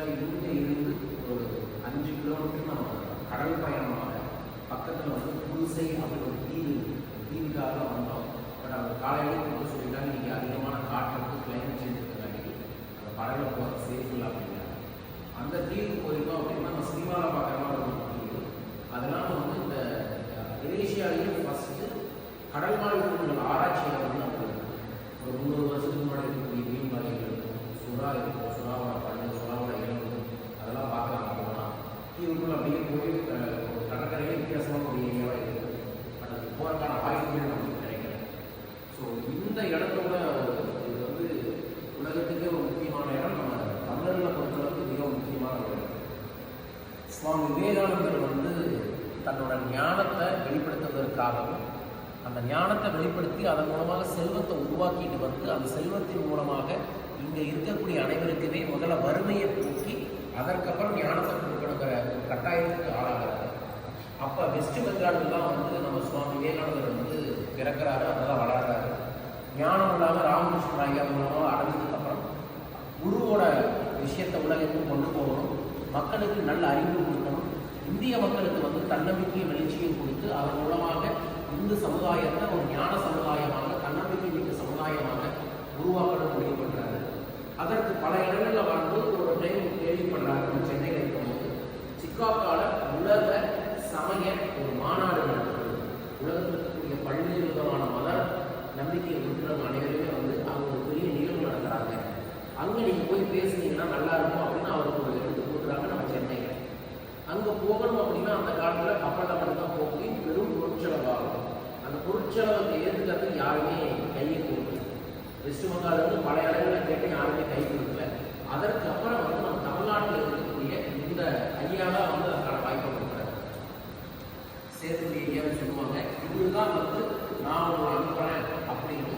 ஆக்சுவலாக இங்கே இருந்து ஒரு அஞ்சு கிலோமீட்டர் நம்ம கடல் பயணமாக பக்கத்தில் வந்து புதுசை அப்படி ஒரு தீவு தீவுக்காக வந்தோம். பட் அவங்க காலையிலே கொடுத்து சொல்லிட்டாங்க நீங்கள் அதிகமான காற்று வந்து கிளைமேட் சேஞ்ச் இருக்கிறாங்க அந்த படகுல போகிறது சேஃப் இல்லை அப்படிங்கிறாங்க அந்த தீவு போயிருக்கோம் அப்படின்னா நம்ம சினிமாவில் பார்க்குற மாதிரி ஒரு தீவு. அதெல்லாம் வந்து இந்த மலேசியாவிலேயே ஃபஸ்ட்டு கடல் வாழ் ஆராய்ச்சியாக ஆராய்ச்சியில் வந்து நம்ம ஒரு முந்நூறு வருஷத்துக்கு முன்னாடி இருக்கக்கூடிய மீன் வகைகள் சுறா இருக்கும் சுறாவோட பல்லு சுறாவோட இயல்பு அதெல்லாம் பார்க்கலாம் போகலாம் தீவுக்குள்ள அப்படியே போய் அஹ், ஒரு கடற்கரையே வித்தியாசமாக ஒரு ஏரியாவாக இருக்குது பட் அது போகிறதுக்கான வாய்ப்புகள் நமக்கு கிடைக்கல ஸோ இந்த இடத்தோட இது வந்து உலகத்துக்கே ஒரு முக்கியமான இடம் நம்ம தமிழர்களை பொறுத்தளவுக்கு மிக முக்கியமான ஒரு இடம் சுவாமி விவேகானந்தர் வந்து தன்னோட ஞானத்தை வெளிப்படுத்துவதற்காகவும் அந்த ஞானத்தை வெளிப்படுத்தி அதன் மூலமாக செல்வத்தை உருவாக்கிட்டு வந்து அந்த செல்வத்தின் மூலமாக இங்கே இருக்கக்கூடிய அனைவருக்குமே முதல்ல வறுமையை போக்கி அதற்கப்புறம் ஞானத்தை கொடுக்கணுங்கிற கட்டாயத்துக்கு ஆளாகிறாரு. அப்போ வெஸ்ட் பெங்காலில் தான் வந்து நம்ம சுவாமி விவேகானந்தர் வந்து பிறக்கிறாரு அதெல்லாம் வளர்றாரு. ஞானம் இல்லாமல் ராமகிருஷ்ண ஐயா மூலமாக அடைஞ்சதுக்கப்புறம் குருவோட விஷயத்தை உலகத்துக்கு கொண்டு மக்களுக்கு நல்ல அறிவு கொடுக்கணும். இந்திய மக்களுக்கு வந்து தன்னம்பிக்கை வெளிச்சியும் கொடுத்து அதன் மூலமாக இந்து சமுதாயத்தை ஒரு ஞான சமுதாயமாக தன்னம்பிக்கை மிக்க சமுதாயமாக உருவாக்கணும் முடிவு பண்றாரு. அதற்கு பல இடங்களில் வரும்போது ஒரு டைம் கேள்விப்படுறாரு நம்ம சென்னையில் இருக்கும்போது. சிக்காக்கால உலக சமய ஒரு மாநாடு நடக்குது உலகத்தில் இருக்கக்கூடிய பல்வேறு விதமான மத நம்பிக்கை இருக்கிறவங்க அனைவருமே வந்து அவங்க ஒரு பெரிய நிகழ்வு நடத்துறாங்க. அங்கே நீங்கள் போய் பேசுனீங்கன்னா நல்லா இருக்கும் அப்படின்னு அவருக்கு ஒரு கொடுக்குறாங்க நம்ம சென்னையில். அங்கே போகணும் அப்படின்னா அந்த காலத்தில் கப்பலில் மட்டும்தான் போக முடியும் பெரும் பொருட்செலவாகும். அந்த பொருட்செலவத்தை ஏற்றுக்கிறதுக்கு யாருமே கையை கொடுக்கல. வெஸ்ட் பெங்கால் பல இடங்களை கேட்டு யாருமே கை கொடுக்கல. அதற்கப்புறம் வந்து நம்ம தமிழ்நாட்டில் இருக்கக்கூடிய இந்த ஐயா வந்து அதுக்கான வாய்ப்பு கொடுக்குறாரு சேத்துக்குடி ஐயான்னு சொல்லுவாங்க. இதுதான் வந்து நான் ஒரு அனுப்புகிறேன் அப்படின்னு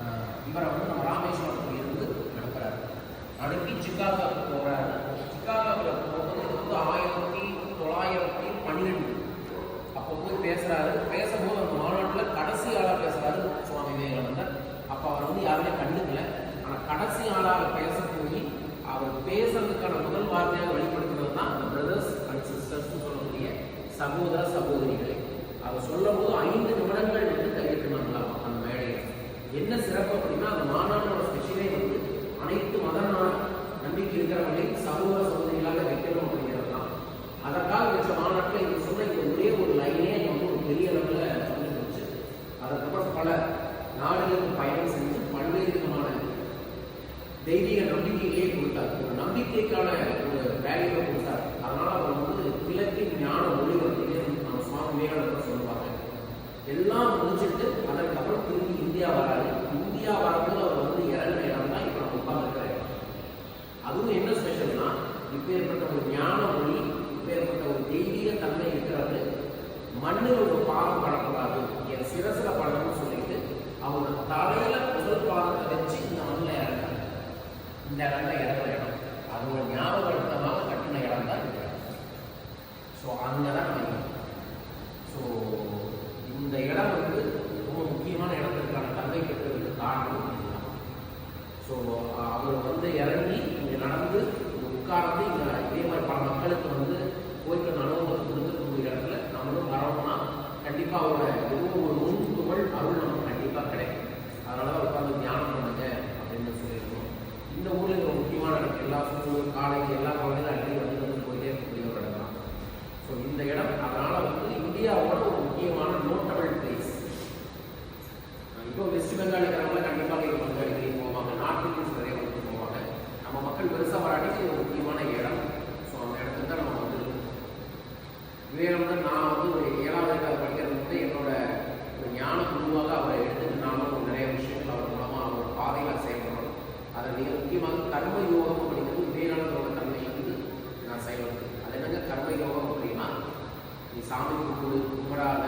ஆஹ், இவரை வந்து நம்ம ராமேஸ்வரத்தில் இருந்து அனுப்புகிறாரு அனுப்பி சிக்காகோ போகிறாரு சிக்காகோவில் போகும்போது இது வந்து ஆயிரத்தி தொள்ளாயிரத்தி பன்னிரெண்டு அப்போ போய் பேசுகிறாரு பேசும்போது அந்த மாநாட்டில் கடைசி ஆளாக பேசுகிறாரு சுவாமி விவேகானந்தர் அப்போ அவர் வந்து யாருமே கண்டுக்கல ஆனால் கடைசி பேச போய் அவர் பேசுறதுக்கான முதல் வார்த்தையாக வெளிப்படுத்துறது தான் அந்த பிரதர்ஸ் அண்ட் சிஸ்டர்ஸ்னு சொல்லக்கூடிய சகோதர சகோதரிகளை. அவர் சொல்லும்போது ஐந்து நிமிடங்கள் வந்து கையெழுத்தினாங்களாம் அந்த மேடையில். என்ன சிறப்பு அப்படின்னா அந்த மாநாட்டோட ஸ்பெஷலே வந்து அனைத்து மத நம்பிக்கை இருக்கிறவங்களையும் சகோதர சகோதரிகளாக வைக்கணும் அப்படிங்கிறது தான். அதற்காக வச்ச மாநாட்டில் இவர் சொன்ன இந்த ஒரே ஒரு லைனே வந்து ஒரு பெரிய அளவில் சொல்லி இருந்துச்சு அதுக்கப்புறம் பல நாடுகளுக்கு பயணம் செஞ்சு பல்வேறு விதமான தெய்வீக நம்பிக்கையிலேயே கொடுத்தார். ஒரு நம்பிக்கைக்கான ஒரு வேல்யூவை கொடுத்தார். அதனால அவர் வந்து கிழக்கின் ஞான ஒளி அப்படின்னு நம்ம சுவாமி விவேகானந்தர் சொல்லுவாங்க. எல்லாம் முடிச்சுட்டு அதற்கப்புறம் திரும்பி இந்தியா வராரு. இந்தியா வரும்போது அவர் வந்து இறங்குற இடம் தான் இப்போ நம்ம உட்கார்ந்துருக்கிற அதுவும் என்ன ஸ்பெஷல்னா இப்பேற்பட்ட ஒரு ஞான ஒளி இப்பேற்பட்ட ஒரு தெய்வீக தன்மை இருக்கிறது. மண்ணில் ஒரு பாதம் படக்கூடாது. என் சிரசில படணும்னு சொல்லிட்டு அவரோட தலையில முதல் பாலத்தை வச்சு இந்த இடம் தான் இறங்குற இடம் அதோட ஞாபகப்படுத்தமாக கட்டின இடம் தான் இந்த இடம். ஸோ அங்கே தான் நம்ம ஸோ இந்த இடம் வந்து ரொம்ப முக்கியமான இடத்திற்கான தந்தை பெற்றதுக்கு காரணம் ஸோ அவர் வந்து இறங்கி இங்கே நடந்து உட்கார்ந்து இங்கே வரைக்கும் நான் வந்து ஒரு ஏழாவது எட்டாவது படிக்கிறது வந்து என்னோட ஒரு ஞான குருவாக அவரை எடுத்துட்டு நானும் நிறைய விஷயங்கள் அவர் மூலமாக அவரோட பாதையில் செயல்படணும் அதை மிக முக்கியமாக கர்ம யோகம் அப்படிங்கிறது விவேகானந்தரோட தன்மை வந்து நான் செயல்படுது அது என்னங்க கர்ம யோகம் அப்படின்னா நீ சாமி கும்பிடு கும்பிடாத